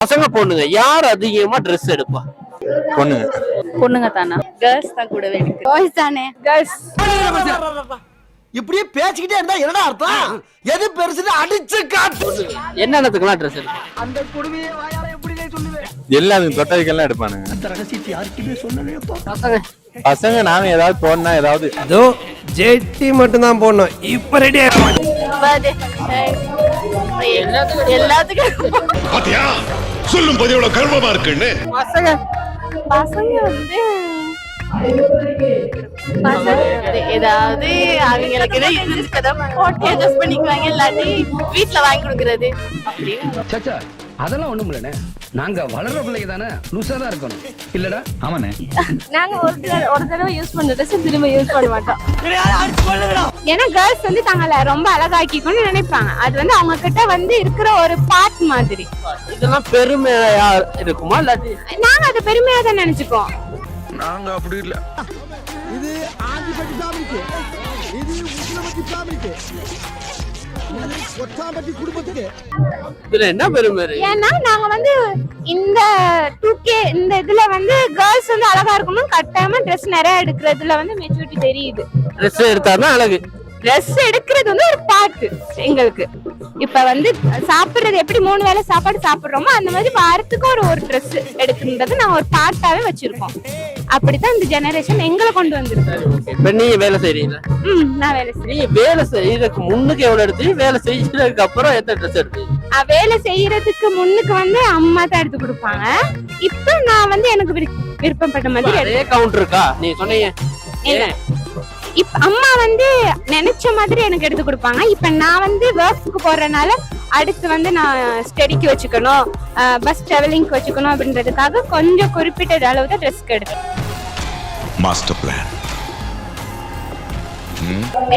பசங்க பொண்ணுங்க யார் அதிகமா ட்ரெஸ் எடுப்பா? பொண்ணுங்க. பொண்ணுங்க தானா? கேர்ள்ஸ் தான் கூட வேணும் பாய்ஸ் தானே. கேர்ள்ஸ் இப்படியே பேசிக்கிட்டே இருந்தா என்னடா அர்த்தம்? எது பெருசுன்னு அடிச்சு காட்டு என்னென்னத்துக்குலாம் ட்ரெஸ் எடுப்பா? அந்த கொடுமையை வாயால எப்படி சொல்லுவேன் எல்லாரும் தொட்டதுக்கெல்லாம் எடுப்பானுங்க. அந்த ரகசியத்தை யாருக்குமே சொன்னனே பசங்க. பசங்க நாம ஏதாவது போடனா ஏதாவது. அதோ ஜெட்டி மட்டும் தான் போடணும். இப்ப ரெடி எல்லாத்துக்கும். பாத்தியா? சொல்லும் போது எவ்வளவு கர்வமா இருக்குன்னு? பசங்க பசங்க வந்து பசங்க ஏதாவது அவங்களுக்கு இருந்துக்கதை போட்டு அட்ஜஸ்ட் பண்ணிக்குவாங்க இல்லாட்டி வீட்ல வாங்கி கொடுக்கறது. அப்படின்னு சச்சா அதெல்லாம் ஒண்ணும் இல்லண்ணே. நாங்க வளர்ற பிள்ளைங்க தானே லூசா தான் இருக்கணும். இல்லடா? ஆமாண்ணே. நாங்க ஒரு தடவை ஒரு தடவை யூஸ் பண்ண ட்ரெஸ் திரும்ப யூஸ் பண்ண மாட்டோம். ஏன்னா கேர்ள்ஸ் வந்து தங்களை ரொம்ப அழகாக்கிக்கணும்னு நினைப்பாங்க. அது வந்து அவங்க கிட்ட வந்து இருக்கிற ஒரு பார்ட் மாதிரி. இதெல்லாம் பெருமையா இருக்குமா இல்லாட்டி? நாங்க அதை பெருமையா தான் நினைச்சுக்கோம் நாங்க அப்படி இல்ல. இது ஆண்டிப்பட்டி ஃபேமிலிக்கு இது ஃபேமிலிக்கு இது கொட்டாம்பட்டி குடும்பத்துக்கு. இதுல என்ன பெருமை? ஏன்னா நாங்க வந்து இந்த டூ கே இந்த இதுல வந்து கேர்ள்ஸ் வந்து அழகா இருக்கணும். கட்டாயமா ட்ரெஸ் நிறைய எடுக்கிறதுல வந்து மெச்சூரிட்டி தெரியுது. ட்ரெஸ் எடுத்தாதான் அழகு. ட்ரெஸ் எடுக்கிறது வந்து ஒரு பாட்டு எங்களுக்கு. இப்ப வந்து சாப்பிடுறது எப்படி மூணு வேளை சாப்பாடு சாப்பிடுறோமோ அந்த மாதிரி வாரத்துக்கு ஒரு ஒரு ட்ரெஸ் எடுக்குன்றது நாங்க ஒரு பாட்டாவே வச்சிருக்கோம். அப்படித்தான் இந்த ஜெனரேஷன் எங்களை கொண்டு வந்திருக்கு. இப்ப நீங்க வேலை செய்றீங்க. ம் நான் வேலை செய்யறேன் நீங்க வேலை செய்யறதுக்கு முன்னுக்கு எவ்வளவு எடுத்தீங்க? வேலை செய்யறதுக்கு அப்புறம் எத்தனை ட்ரெஸ் எடுத்தீங்க? அஹ் வேலை செய்யறதுக்கு முன்னுக்கு வந்து அம்மா தான் எடுத்து கொடுப்பாங்க. இப்ப நான் வந்து எனக்கு விரு- விருப்பப்பட்ட மாதிரி எடுத்து- கவுண்டர் இருக்கா? நீங்க சொன்னீங்க. இப்ப அம்மா வந்து நினைச்ச மாதிரி எனக்கு எடுத்து கொடுப்பாங்க. இப்ப நான் வந்து ஒர்க்குக்கு போறதுனால அடுத்து வந்து நான் ஸ்டடிக்கு வச்சுக்கணும். பஸ் டிராவலிங்க்கு வச்சுக்கணும் அப்படின்றதுக்காக கொஞ்சம் குறிப்பிட்ட அளவு தான் ட்ரெஸ்க்கு எடுத்தேன். மாஸ்டர் பிளான்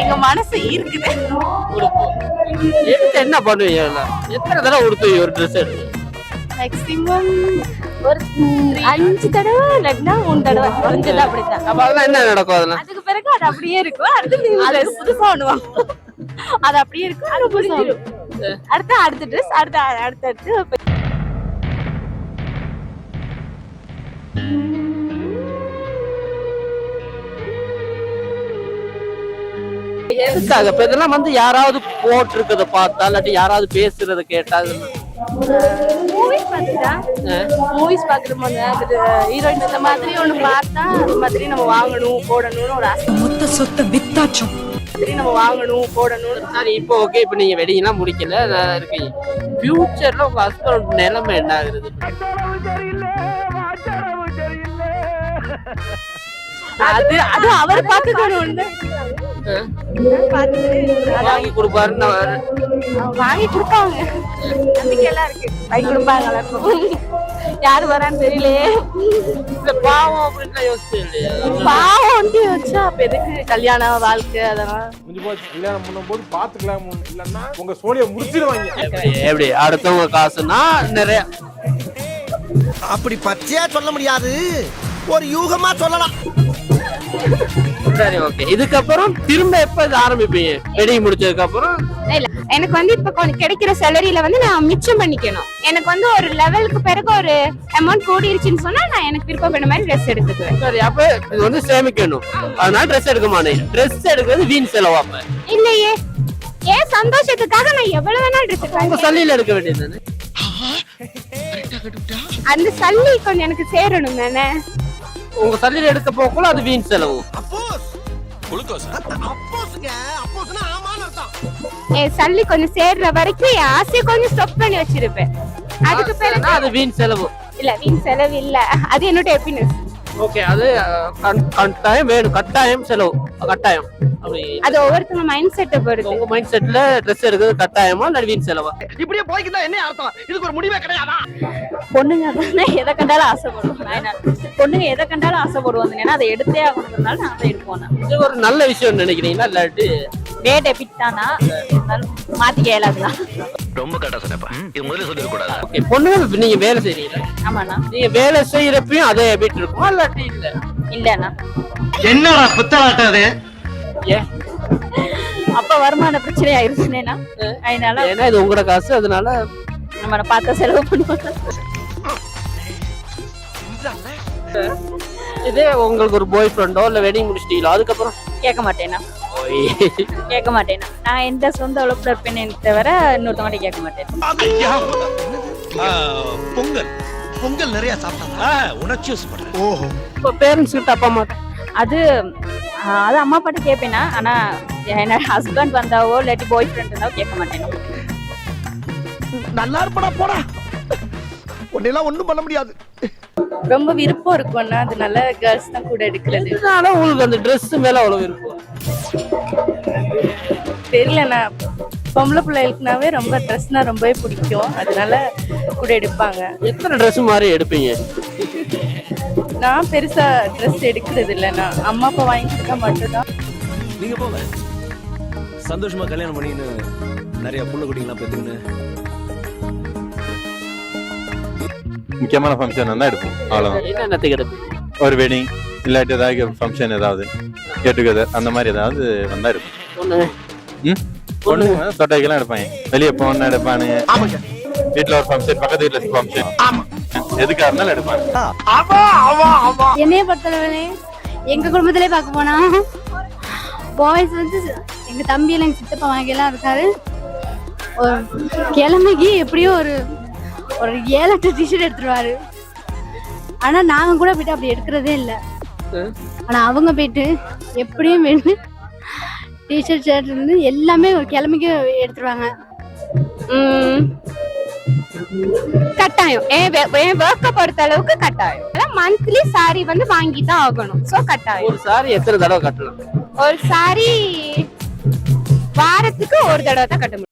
எங்க மனசு இருக்குது எடுத்து என்ன பண்ணுவீங்க? எத்தனை தடவை உடுத்துவீங்க ஒரு ட்ரெஸ் எடுத்து? மேக்சிமம் ஒரு அஞ்சு தடவை இல்லாட்டினா மூணு தடவை. கொஞ்சம் அப்படிதான் அப்ப அதெல்லாம் என்ன நடக்கும் அதெல்லாம் அதுக்கு பிறகு அது அப்படியே இருக்கும். அடுத்து அது புதுசா பண்ணுவாங்க அது அப்படியே இருக்கும். அது புரிஞ்சிடும் அடுத்து அடுத்த ட்ரெஸ் அடுத்த அடுத்த அடுத்து. எதுக்காக? இப்ப இதெல்லாம் வந்து யாராவது போட்டிருக்கத பார்த்தா இல்லாட்டி யாராவது பேசுறத கேட்டா மூவிஸ் பார்த்துட்டா? மூவிஸ் பார்க்குற போது அது ஹீரோயின் இந்த மாதிரி ஒன்று பார்த்தா அது மாதிரி நம்ம வாங்கணும் போடணும்னு ஒரு ஆசை. மொத்த சொத்தை வித்தாச்சும். மாதிரி நம்ம வாங்கணும் போடணும்னு சரி இப்போ ஓகே இப்போ நீங்க வெடிங்கலாம் முடிக்கல நான் இருக்கீங்க ஃபியூச்சர்ல உங்க ஹஸ்பண்ட் நிலைமை என்ன ஆகுறது அது அது அவர் பார்த்துக்கணும் வாங்கி கொடுப்பாருன்னு. வாங்கி கொடுப்பாங்க. நம்பிக்கையெல்லாம் இருக்கு. வாங்கி கொடுப்பாங்க யாரு வரான்னு தெரியலையே இந்த பாவம் அப்படின்னு யோசிச்சு பாவம் வந்து வச்சா அப்ப எதுக்கு கல்யாண வாழ்க்கை அதெல்லாம்? முடிஞ்சு போச்சு. கல்யாணம் பண்ணும் போது பாத்துக்கலாம். இல்லன்னா உங்க சோழியை முடிச்சிருவாங்க எப்படி எப்படி? அடுத்தவங்க காசுனா நிறைய. அப்படி பச்சையா சொல்ல முடியாது. ஒரு யூகமா சொல்லலாம். சரி ஓகே இதுக்கப்புறம் திரும்ப எப்ப இது ஆரம்பிப்பீங்க? வெடி முடிச்சதுக்கு அப்புறம் இல்ல. எனக்கு வந்து இப்ப கொஞ்சம் கிடைக்கிற சேலரியில வந்து நான் மிச்சம் பண்ணிக்கணும். எனக்கு வந்து ஒரு லெவலுக்கு பிறகு ஒரு அமௌண்ட் கூடிருச்சுன்னு சொன்னா நான் எனக்கு விருப்பப்பட்ட மாதிரி ட்ரெஸ் எடுத்துக்குவேன். சரி அப்ப இது வந்து சேமிக்கணும். அதனால ட்ரெஸ் எடுக்க மாட்டேன் ட்ரெஸ் எடுக்கிறது வீண் செலவா அப்ப? இல்லையே. ஏன் சந்தோஷத்துக்காக நான் எவ்வளவு வேணா ட்ரெஸ் உங்க எடுப்பேன் சல்லியில எடுக்க வேண்டியது தானே? அந்த சல்லி கொஞ்சம் எனக்கு சேரணும் தானே? உங்க சல்லியில எடுக்க போக்குள்ள அது வீண் செலவு. அப்போஸ். அப்போஸ்ங்க. அப்போஸ்னா ஆமான்னு அர்த்தம். என் சல்லி கொஞ்சம் சேர்ற வரைக்கும் என் ஆசையை கொஞ்சம் ஸ்டாப் பண்ணி வச்சிருப்பேன். அதுக்கு பிறகு அது வீண் செலவு. இல்ல வீண் செலவு இல்ல. அது என்னோட ஹாப்பினஸ் ஓகே அது கட்டாயம் வேணும். கட்டாயம் செலவு. கட்டாயம். அது ஒவ்வொருத்தவங்க மைண்ட் செட்டை பொறுத்து. உங்க மைண்ட் செட்ல ட்ரெஸ் எடுக்கிறது கட்டாயமா இல்ல வீண் செலவா? இப்படியே போய்க்குதா என்ன அர்த்தம்? இதுக்கு ஒரு முடிவே கிடையாதா? பொண்ணுங்க தானே எதை கண்டாலும் ஆசைப்படுவோம் பொண்ணுங்க எதை கண்டாலும் ஆசைப்படுவாங்க. ஏன்னா அதை எடுத்தே ஆகணுங்கிறதுனால நான் அதை எடுப்போம் இது ஒரு நல்ல விஷயம் நினைக்கிறீங்களா? இல்லாட்டி டே டெபிட் தானா இருந்தாலும் மாத்திக்க இயலாதுதான். ரொம்ப கரெக்டா சொன்னப்பா இது முதல்ல சொல்லிட கூடாது பொண்ணுங்க நீங்க வேலை செய்யறீங்க ஆமாண்ணா. நீங்க வேலை செய்யறப்பையும் அதே ஹேபிட் இருக்கும். இல்லாட்டி இல்ல. இல்லண்ணா. என்னடா புத்தலாட்டம் அது? அப்ப வருமான பிரச்சனை ஆயிருச்சுனேனா அதனால ஏன்னா இது உங்களோட காசு அதனால நம்ம பார்த்த செலவு பண்ணுவோம். இதே உங்களுக்கு ஒரு பாய் ஃப்ரெண்டோ இல்ல வெட்டிங் முடிச்சிட்டீங்களா? அதுக்கப்புறம்? கேட்க மாட்டேனா கேட்க மாட்டேனா நான் எந்த சொந்த உழைப்புல இருப்பேனே தவிர இன்னொருத்தவங்க கேட்க மாட்டேன் பொங்கல். பொங்கல் நிறைய சாப்பிட்டா உணர்ச்சி ஓஹோ. இப்போ பேரண்ட்ஸ் கிட்ட அப்பா அம்மா அது அது அம்மா பாட்டு கேட்பேனா ஆனா என்னோட ஹஸ்பண்ட் வந்தாவோ இல்லாட்டி பாய் ஃப்ரெண்ட் இருந்தாவோ கேட்க மாட்டேன் நல்லா இருப்படா போடா. உன்னெல்லாம் ஒண்ணும் பண்ண முடியாது. ரொம்ப விருப்பம் இருக்கும்னா அதனால கேர்ள்ஸ் தான் கூட எடுக்கிறது. இதனால உங்களுக்கு அந்த Dress மேல அவ்வளவு இருக்கும் தெரியலண்ணா பொம்பளை பிள்ளைகளுக்குனாவே ரொம்ப ட்ரெஸ்னா ரொம்பவே பிடிக்கும். அதனால கூட எடுப்பாங்க. எத்தனை Dress மாதிரி எடுப்பீங்க? நான் பெருசா ட்ரெஸ் எடுக்கிறது இல்லைண்ணா அம்மா அப்பா வாங்கி கொடுத்தா மட்டும்தான். நீங்க போங்க. சந்தோஷமா கல்யாணம் பண்ணின்னு நிறைய புள்ள குட்டிங்களாம் பெற்றுன்னு முக்கியமான ஃபங்க்ஷன் வந்தா எடுப்போம்? அவ்வளவுதான். என்னென்னத்துக்கு எடுப்பீங்க ஒரு வெட்டிங் இல்லாட்டி ஏதாவது ஃபங்க்ஷன் ஏதாவது கெட்டுகதர் அந்த மாதிரி ஏதாவது வந்தா எடுப்போம். ஒண்ணுங்க ம்? பொண்ணுங்க தொட்டைக்கெல்லாம் எடுப்பாங்க வெளியே போன எடுப்பானுங்க வீட்டுல ஒரு ஃபங்க்ஷன் பக்கத்து வீட்டுல ஃபங்க்ஷன் ஆமா. எதுக்கா இருந்தாலும் எடுப்பாங்க என்னைய பொறுத்தளவுலே எங்க குடும்பத்திலே பார்க்க போனா பாய்ஸ் வந்து எங்க தம்பி எல்லாம் எங்க சித்தப்பா வாங்கியெல்லாம் இருக்காரு. கிழமைக்கு எப்படியும் ஒரு ஒரு ஏழு எட்டு டிஷர்ட் எடுத்துருவாரு. ஆனா நாங்க கூட போயிட்டு அப்படி எடுக்கிறதே இல்லை. ஆனா அவங்க போயிட்டு எப்படியும் வேணும் டிஷர்ட் ஷர்ட் இருந்து எல்லாமே ஒரு கிழமைக்கு எடுத்துருவாங்க. உம், கட்டாயம். என் வே- என் ஒர்க்கை பொறுத்த அளவுக்கு கட்டாயம். மந்த்லி சாரி வந்து வாங்கி தான் ஆகணும். சோ கட்டாயம். ஒரு சாரி எத்தனை தடவை கட்டலாம் ஒரு சாரி வாரத்துக்கு ஒரு தடவை தான் கட்ட முடியும்